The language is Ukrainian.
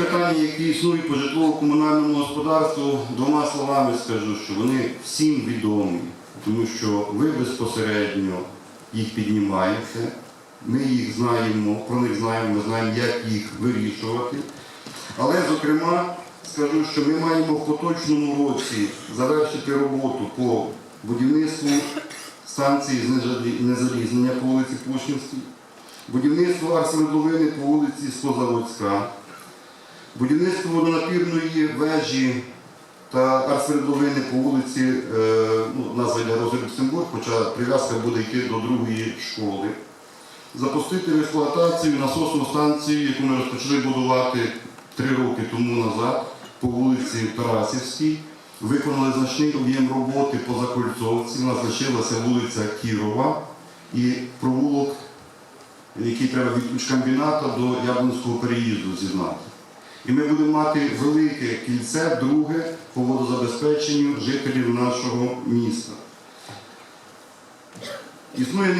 Питання, які існують по житлово-комунальному господарству, двома словами скажу, що вони всім відомі, тому що ви безпосередньо їх піднімаєте, ми їх знаємо, про них знаємо, ми знаємо, як їх вирішувати. Але, зокрема, скажу, що ми маємо в поточному році завершити роботу по будівництву станції знежалі- незалізнення по вулиці Пушкінській, будівництво арсенедовини по вулиці Скозаводська, Будівництво водонапірної вежі та арсередовини по вулиці, е, ну, назва Роза Люксембург, хоча прив'язка буде йти до другої школи. Запустити в експлуатацію насосну станцію, яку ми розпочали будувати три роки тому назад по вулиці Тарасівській. Виконали значний об'єм роботи по Закольцовці. У нас лишилася вулиця Кірова і провулок, який треба від ключкомбіната до Яблонського переїзду зізнати. І ми будемо мати велике кільце, друге по водозабезпеченню жителів нашого міста. Існує